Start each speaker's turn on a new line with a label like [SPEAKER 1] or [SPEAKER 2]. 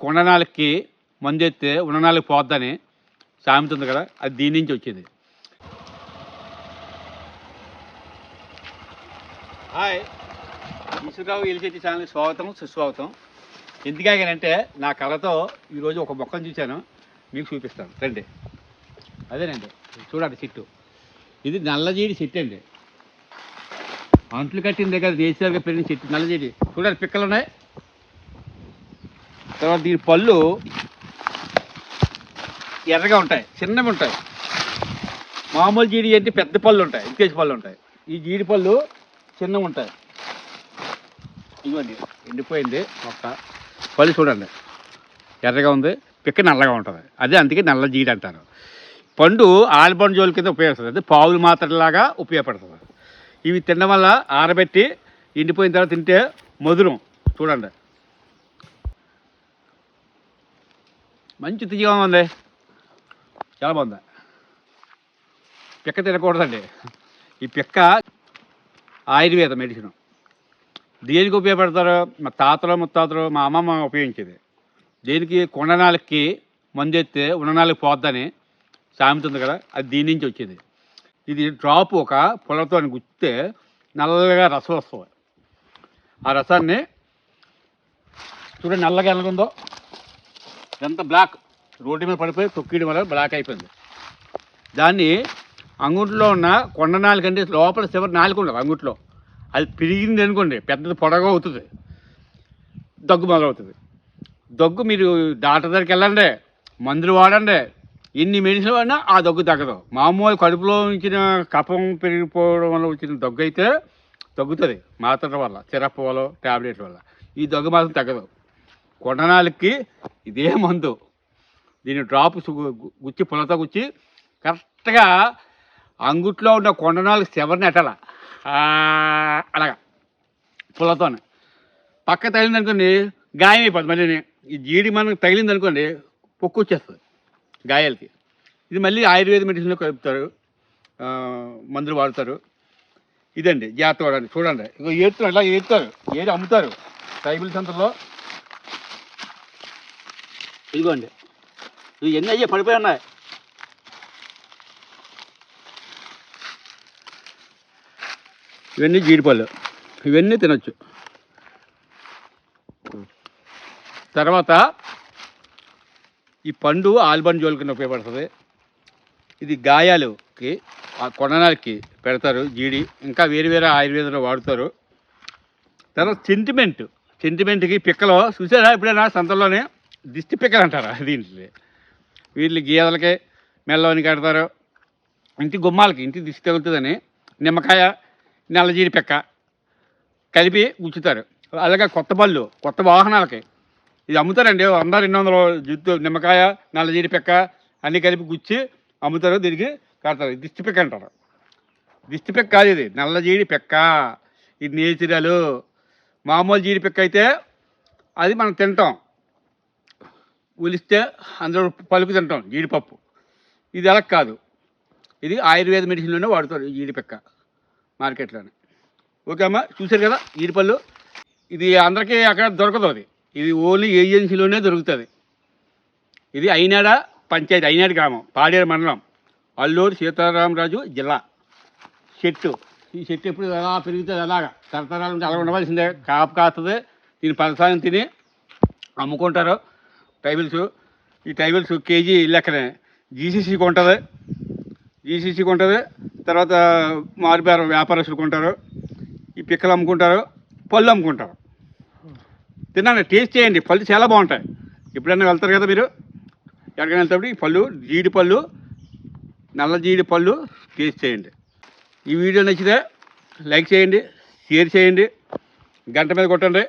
[SPEAKER 1] కొండనాలకి మందు ఎత్తే ఉన్ననాళ్ళకి పోద్దని సామెత ఉంది కదా అది దీని నుంచి వచ్చింది. హాయ్. ఈశ్వరరావు ఎలిశెట్టి ఛానల్కి స్వాగతం సుస్వాగతం. ఎందుకంటే నా కళతో ఈరోజు ఒక మొక్కను చూశాను మీకు చూపిస్తాను. రండి. అదేనండి చూడండి చెట్టు. ఇది నల్లజీడి చెట్టు అండి. అంట్లు కట్టిందే కదా దేశాలుగా పెరిగిన చెట్టు నల్లజీడి. చూడండి పిక్కలు ఉన్నాయి తర్వాత దీని పళ్ళు ఎర్రగా ఉంటాయి చిన్నవి ఉంటాయి. మామూలు జీడి అంటే పెద్ద పళ్ళు ఉంటాయి ఇంకేజ్ పళ్ళు ఉంటాయి. ఈ జీడి పళ్ళు చిన్నవి ఉంటాయి. ఇవ్వండి ఎండిపోయింది మొక్క. పళ్ళు చూడండి ఎర్రగా ఉంది పిక్క నల్లగా ఉంటుంది. అదే అందుకే నల్ల జీడి అంటారు. పండు ఆల్బన్ జోలు కింద ఉపయోగిస్తుంది అది పావులు మాత్రలాగా ఉపయోగపడుతుంది. ఇవి తినడం వల్ల ఆరబెట్టి ఎండిపోయిన తర్వాత తింటే మధురం. చూడండి. మంచి తీయగా ఉంది. చాలా బాగుంది. పిక్క తినకూడదండి. ఈ పిక్క ఆయుర్వేద మెడిసిన్. దేనికి ఉపయోగపడతారు? మా తాతలు ముత్తాతలు మా అమ్మమ్మ ఉపయోగించేది. దేనికి కొండనాళ్ళకి మందు ఎత్తే ఉండనాళ్ళకి పోద్దని సామెత ఉంది కదా అది దీని నుంచి వచ్చేది. ఇది డ్రాప్ ఒక పొలతో గుచ్చితే నల్లగా రసం వస్తుంది. ఆ రసాన్ని చూడండి నల్లగా ఎలాగుందో. ఎంత బ్లాక్. రోడ్డు మీద పడిపోయి తొక్కియడం వల్ల బ్లాక్ అయిపోయింది. దాన్ని అంగుట్లో ఉన్న కొండ నాలుగు అంటే లోపల చివరి నాలుగు ఉండదు అంగుట్లో. అది పెరిగింది అనుకోండి పెద్దది పొడగా అవుతుంది. దగ్గు మొదలవుతుంది. దగ్గు మీరు డాక్టర్ దగ్గరికి వెళ్ళండి మందులు వాడండి. ఎన్ని మెడిసిన్ వాడినా ఆ దగ్గు తగ్గదు. మామూలు కడుపులో ఉంచిన కఫం పెరిగిపోవడం వల్ల వచ్చిన దగ్గు అయితే తగ్గుతుంది. మాత్రల వల్ల సిరప్ వల్ల ట్యాబ్లెట్ల వల్ల. ఈ దగ్గు మాత్రం తగ్గదు. కొండనాలకి ఇదే మందు. దీని డ్రాప్ గుచ్చి పుల్లతో గుచ్చి కరెక్ట్గా అంగుట్లో ఉన్న కొండనాలు శవరిని ఎట్టాల? అలాగా. పుల్లతోనే పక్క తగిలింది అనుకోండి గాయం అయిపోతుంది మళ్ళీ ఈ జీడి మనకు తగిలింది అనుకోండి పొక్కు వచ్చేస్తుంది గాయాలకి. ఇది మళ్ళీ ఆయుర్వేద మెడిసిన్లో కలుపుతారు. మందులు వాడతారు. ఇదండి జాగ్రత్త వాడండి చూడండి. ఇగో ఏడుతారు ఇలా ఏడుతారు. ఏడు అమ్ముతారు. ట్రైబల్ సెంటర్లో ఇదిగోండి. ఇవి ఎన్ని అయ్యే పడిపోయి ఉన్నాయి? ఇవన్నీ జీడిపళ్ళు. ఇవన్నీ తినచ్చు. తర్వాత ఈ పండు ఆల్బన్ జోల్ కింద ఉపయోగపడుతుంది. ఇది గాయాలకి ఆ కొండనాలకి పెడతారు జీడి. ఇంకా వేరు వేరే ఆయుర్వేదంలో వాడుతారు. తర్వాత సెంటిమెంట్ సెంటిమెంట్కి పిక్కలో. చూసారా ఎప్పుడైనా సంతలోనే దిష్టి పిక్కలు అంటారా దీంట్లో. వీళ్ళు గీదలకి మెల్లవని కడతారు. ఇంటి గుమ్మాలకి ఇంటి దిష్టి తగులుతుందని నిమ్మకాయ నల్లజీడి పిక్క కలిపి గుచ్చుతారు. అలాగే కొత్త బళ్ళు కొత్త వాహనాలకి. ఇది అమ్ముతారండి. వంద రెండు వందల జుత్తు నిమ్మకాయ నల్లజీడి పిక్క అన్నీ కలిపి గుచ్చి అమ్ముతారు. దీనికి కడతారు. దిష్టి పిక్క అంటారు. దిష్టి పిక్క కాదు ఇది. నల్లజీడి పిక్క. ఇది నేచురల్. మామూలు జీడి పిక్క అయితే అది మనం తింటాం. ఉలిస్తే అందులో పలుకు తింటాం జీడిపప్పు. ఇది అలా కాదు. ఇది ఆయుర్వేద మెడిసిన్లోనే వాడుతారు ఈ జీడిపిక్క మార్కెట్లోనే. ఓకే అమ్మా చూశారు కదా జీడిపళ్ళు? ఇది అందరికీ అక్కడ దొరకదు అది. ఇది ఓన్లీ ఏజెన్సీలోనే దొరుకుతుంది. ఇది అయినాడ పంచాయతీ అయినాడు గ్రామం పాడేరు మండలం అల్లూరు సీతారామరాజు జిల్లా. చెట్టు. ఈ చెట్టు ఎప్పుడు ఎలా పెరుగుతుంది అలాగా. తరతరాల నుంచి అలా ఉండవలసిందే. కాపు కాస్తుంది దీని పరసాయం తిని అమ్ముకుంటారు. టైబిల్స్. ఈ టైబిల్స్ కేజీ లెక్కనే. జీసీసీకి ఉంటుంది జీసీసీకి ఉంటుంది తర్వాత మారుబేరం వ్యాపారస్తులు కొంటారు. ఈ పిక్కలు అమ్ముకుంటారు. పళ్ళు అమ్ముకుంటారు. తిన్నాను. టేస్ట్ చేయండి. పళ్ళు చాలా బాగుంటాయి. ఎప్పుడైనా వెళ్తారు కదా మీరు? ఎక్కడికైనా వెళ్తాడు ఈ పళ్ళు జీడి పళ్ళు నల్ల జీడి పళ్ళు టేస్ట్ చేయండి. ఈ వీడియో నచ్చితే లైక్ చేయండి షేర్ చేయండి గంట మీద కొట్టండి.